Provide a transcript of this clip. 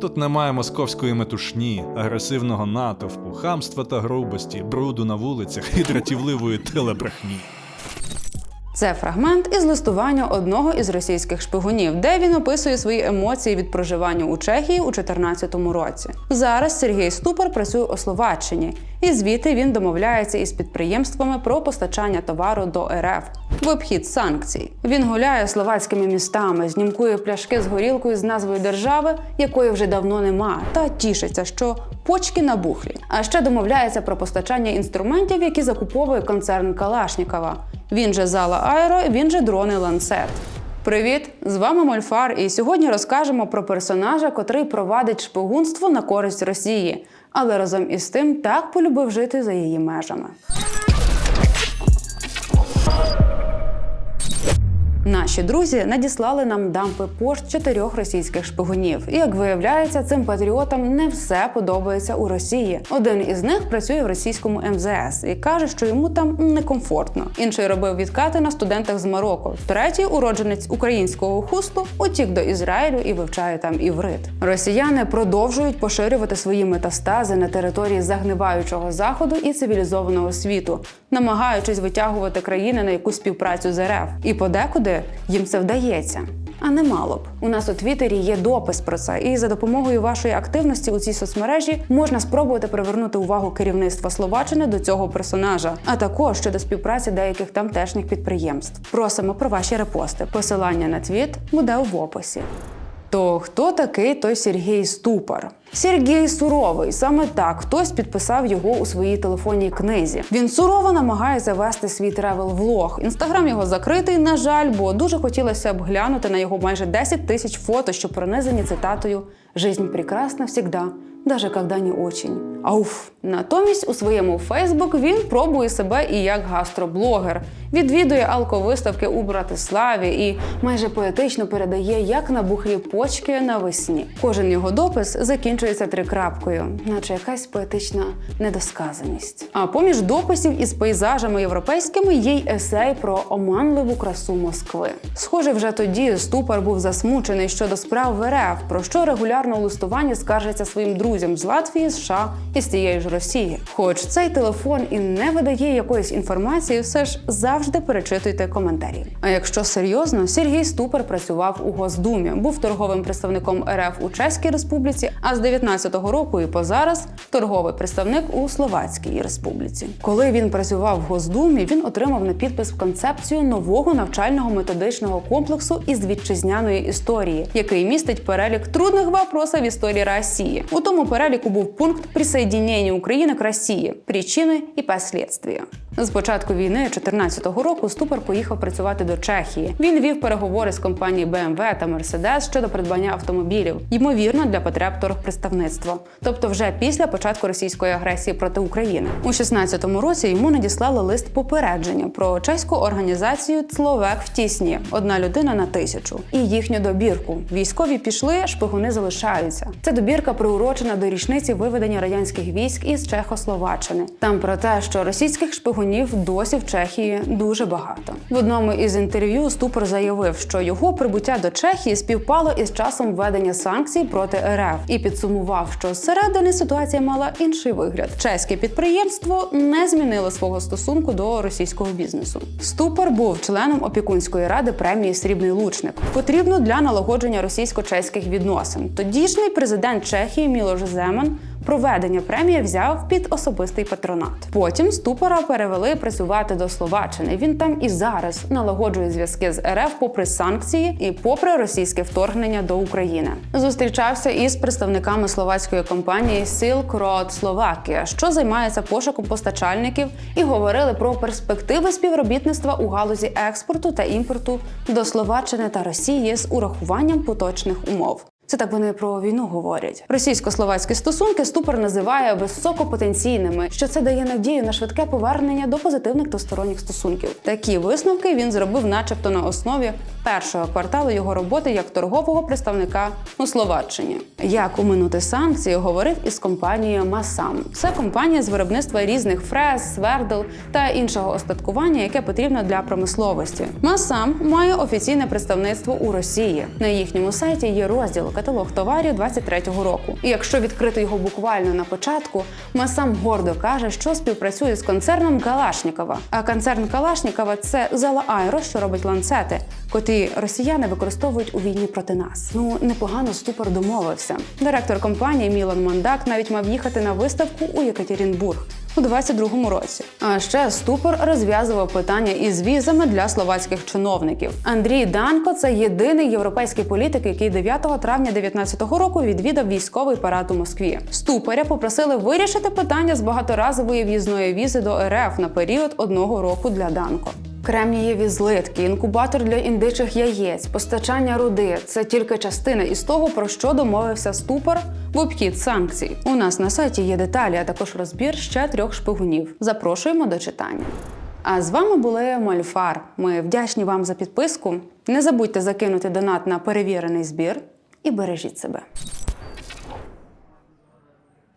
Тут немає московської метушні, агресивного натовпу, хамства та грубості, бруду на вулицях і дратівливої телебрехні. Це фрагмент із листування одного із російських шпигунів, де він описує свої емоції від проживання у Чехії у 2014 році. Зараз Сергій Ступор працює у Словаччині, і звідти він домовляється із підприємствами про постачання товару до РФ в обхід санкцій. Він гуляє словацькими містами, знімкує пляшки з горілкою з назвою держави, якої вже давно нема, та тішиться, що почки набухлі. А ще домовляється про постачання інструментів, які закуповує концерн Калашнікова. Він же зала Аеро, він же дрони Ланцет. Привіт! З вами Мольфар, і сьогодні розкажемо про персонажа, котрий провадить шпигунство на користь Росії, але разом із тим так полюбив жити за її межами. Наші друзі надіслали нам дампи пошт чотирьох російських шпигунів. І як виявляється, цим патріотам не все подобається у Росії. Один із них працює в російському МЗС і каже, що йому там некомфортно. Інший робив відкати на студентах з Марокко. Третій, уродженець українського хусту, утік до Ізраїлю і вивчає там іврит. Росіяни продовжують поширювати свої метастази на території загниваючого заходу і цивілізованого світу, намагаючись витягувати країни на якусь співпрацю з РФ. І подекуди їм це вдається. А не мало б. У нас у Твіттері є допис про це, і за допомогою вашої активності у цій соцмережі можна спробувати привернути увагу керівництва Словаччини до цього персонажа, а також щодо співпраці деяких тамтешніх підприємств. Просимо про ваші репости. Посилання на твіт буде в описі. То хто такий той Сергій Ступар? Сергій суровий, саме так хтось підписав його у своїй телефонній книзі. Він сурово намагається вести свій тревел-влог. Інстаграм його закритий, на жаль, бо дуже хотілося б глянути на його майже 10 тисяч фото, що пронизані цитатою «Жизнь прекрасна всегда, даже когда не очень». Ауф! Натомість у своєму Фейсбук він пробує себе і як гастроблогер, відвідує алковиставки у Братиславі і майже поетично передає, як набухлі почки навесні. Кожен його допис закінчується трикрапкою, наче якась поетична недосказаність. А поміж дописів із пейзажами європейськими є й есей про оманливу красу Москви. Схоже, вже тоді ступор був засмучений щодо справ в РФ, про що регулярно у листуванні скаржиться своїм друзям з Латвії, США і з тієї ж Росії. Хоч цей телефон і не видає якоїсь інформації, все ж завжди перечитуйте коментарі. А якщо серйозно, Сергій Ступер працював у Госдумі, був торговим представником РФ у Чеській Республіці, а з 19-го року і по зараз торговий представник у Словацькій Республіці. Коли він працював в Госдумі, він отримав на підпис концепцію нового навчального методичного комплексу із вітчизняної історії, який містить перелік трудних вопросів історії Росії. У тому переліку був пункт присоединення Украины к России, причины и последствия. З початку війни 2014 року Ступор поїхав працювати до Чехії. Він вів переговори з компанією BMW та Mercedes щодо придбання автомобілів, ймовірно, для потреб торгпредставництва. Тобто, вже після початку російської агресії проти України. У 2016 році йому надіслали лист попередження про чеську організацію Цловек в тісні одна людина на тисячу і їхню добірку. Військові пішли, шпигуни залишаються. Ця добірка приурочена до річниці виведення радянських військ із Чехословаччини. Там про те, що російських шпигунів досі в Чехії дуже багато. В одному із інтерв'ю Ступор заявив, що його прибуття до Чехії співпало із часом введення санкцій проти РФ і підсумував, що зсередини ситуація мала інший вигляд. Чеське підприємство не змінило свого стосунку до російського бізнесу. Ступор був членом опікунської ради премії Срібний лучник. Потрібно для налагодження російсько-чеських відносин. Тодішній президент Чехії Мілош Земан проведення премії взяв під особистий патронат. Потім ступора перевели працювати до Словаччини. Він там і зараз налагоджує зв'язки з РФ попри санкції і попри російське вторгнення до України. Зустрічався із представниками словацької компанії Silk Road Словакія, що займається пошуком постачальників, і говорили про перспективи співробітництва у галузі експорту та імпорту до Словаччини та Росії з урахуванням поточних умов. Це так вони про війну говорять. Російсько-словацькі стосунки ступор називає високопотенційними, що це дає надію на швидке повернення до позитивних двосторонніх стосунків. Такі висновки він зробив, начебто, на основі першого кварталу його роботи як торгового представника у Словаччині. Як уминути санкції, говорив із компанією Масам. Це компанія з виробництва різних фрез, свердл та іншого остаткування, яке потрібно для промисловості. Масам має офіційне представництво у Росії. На їхньому сайті є розділ каталог товарів 23-го року. І якщо відкрити його буквально на початку, Масам гордо каже, що співпрацює з концерном Калашнікова. А концерн Калашнікова це Зала Айро, що робить ланцети, котрі росіяни використовують у війні проти нас. Ну непогано ступор домовився. Директор компанії Мілан Мондак навіть мав їхати на виставку у Єкатерінбург. У 22-му році. А ще ступор розв'язував питання із візами для словацьких чиновників. Андрій Данко це єдиний європейський політик, який 9 травня 2019 року відвідав військовий парад у Москві. Ступоря попросили вирішити питання з багаторазової в'їзної візи до РФ на період одного року для Данко. Кремнієві злитки, інкубатор для індичих яєць, постачання руди це тільки частина із того, про що домовився ступор в обхід санкцій. У нас на сайті є деталі, а також розбір ще трьох шпигунів. Запрошуємо до читання. А з вами були Мольфар. Ми вдячні вам за підписку. Не забудьте закинути донат на перевірений збір і бережіть себе.